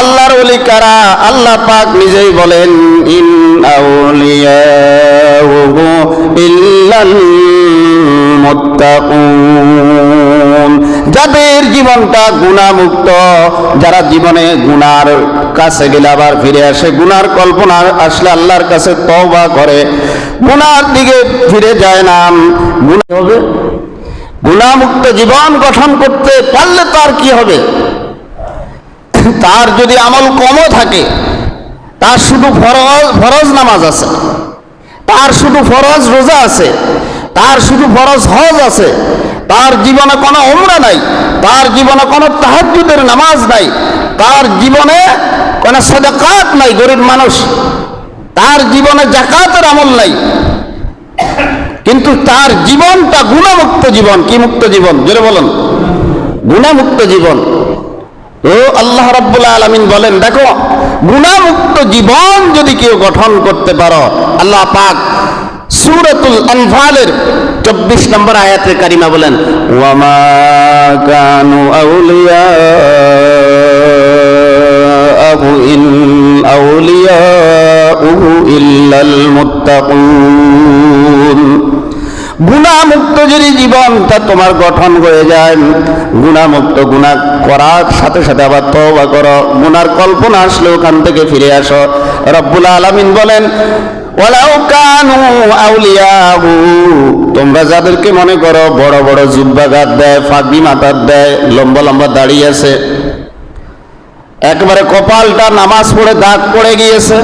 আল্লাহর ওলি কারা? আল্লাহ পাক নিজেই বলেন যাদের জীবনটা গুণামুক্ত, যারা জীবনে গুনার কাছে গেলে আবার ফিরে আসে, গুনার কল্পনা আসলে আল্লাহর কাছে তওবা করে, গুনার দিকে ফিরে যায় না। গুনাহ হবে? গুণামুক্ত জীবন গঠন করতে পারলে তার কি হবে? তার যদি আমল কমও থাকে, তার শুধু ফরজ ফরজ নামাজ আছে, তার শুধু ফরজ রোজা আছে, তার শুধু ফরজ হজ আছে, তার জীবনে কোনো ওমরা নাই, তার জীবনে কোনো তাহাজ্জুদের নামাজ নাই, তার জীবনে কোনো সদাকাত নাই, গরিব মানুষ, তার জীবনে জাকাতের আমল নাই। কিন্তু তার জীবনটা গুণামুক্ত জীবন, কি মুক্ত জীবন? জোরে বলেন। গুণামুক্ত জীবন। তো আল্লাহ রাব্বুল আলামিন বলেন, দেখো গুণামুক্ত জীবন যদি কেউ গঠন করতে পারো, আল্লাহ পাক সূরাতুল আনফালের 24 নম্বর আয়াতে কারিমা বলেন, ওয়ামা কানু আউলিয়া আবু ইন আউলিয়া ইল্লাল মুত্তাকুন। গুণামুক্ত যদি জীবনটা তোমার গঠন হয়ে যায়। গুণামুক্ত গুণা করার সাথে সাথে আবার তওবা করো। গুনার কল্পনা আসলে ওখান থেকে ফিরে আসো। রব্বুল আলামিন বলেন তোমরা যাদেরকে মনে করো বড় বড় জুব্বা গাত দেয়, ফাঁকি মাথার দেয়, লম্বা লম্বা দাঁড়িয়ে আছে। একবারে কপালটা নামাজ পড়ে দাগ পড়ে গিয়েছে।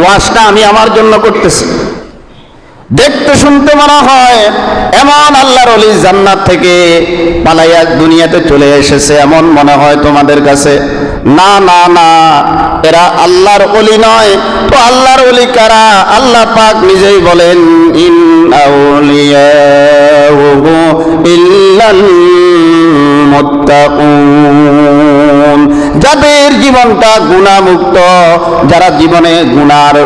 ওয়াজটা আমি আমার জন্য করতেছি। দেখতে শুনতে মনে হয় এমন আল্লাহর অলি জান্নাত থেকে পালাইয়া দুনিয়াতে চলে এসেছে, এমন মনে হয় তোমাদের কাছে। না না না, এরা আল্লাহর অলি নয়। তো আল্লাহর অলি কারা? আল্লাহ পাক নিজেই বলেন ইন যাদের জীবনটা গুণামুক্ত। যারা জীবনে গুনার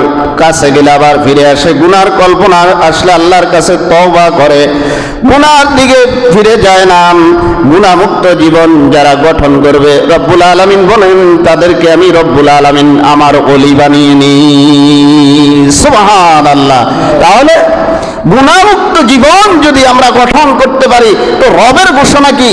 কাছে গেলে আবার ফিরে আসে, গুনার কল্পনা আসলে আল্লাহর কাছে তওবা করে। গুনার দিকে ফিরে যায় না। গুণামুক্ত জীবন যারা গঠন করবে, রব্বুল আলামিন বলেন, তাদেরকে আমি রব্বুল আলামিন আমার অলি বানিয়ে নি সুবহান আল্লাহ তাহলে গুণামুক্ত জীবন যদি আমরা গঠন করতে পারি, তো রবের ঘোষণা কি?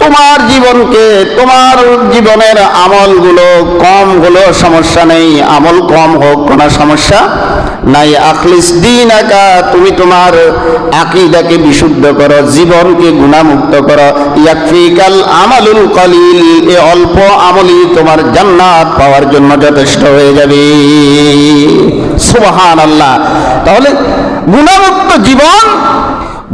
তোমার জীবনকে, তোমার জীবনের আমলগুলো কম হলো সমস্যা নেই। আমল কম হোক, কোনো সমস্যা নাই। আখলিস দিন একা তুমি তোমার আকিদাকে বিশুদ্ধ করো, জীবনকে গুণামুক্ত করো। ইয়াকফিকাল আমালুল কলিল, এ অল্প আমলই তোমার জান্নাত পাওয়ার জন্য যথেষ্ট হয়ে যাবে। সুবহান আল্লাহ তাহলে গুণামুক্ত জীবন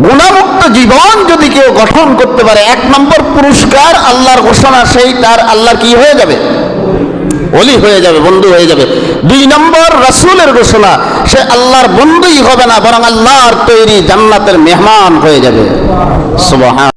গুণামুক্ত জীবন যদি কেউ গঠন করতে পারে, এক নম্বর পুরস্কার আল্লাহর ঘোষণা, সেই তার আল্লাহর কি হয়ে যাবে? অলি হয়ে যাবে, বন্ধু হয়ে যাবে। দুই নম্বর রসুলের ঘোষণা, সে আল্লাহর বন্ধুই হবে না, বরং আল্লাহর তৈরি জান্নাতের মেহমান হয়ে যাবে।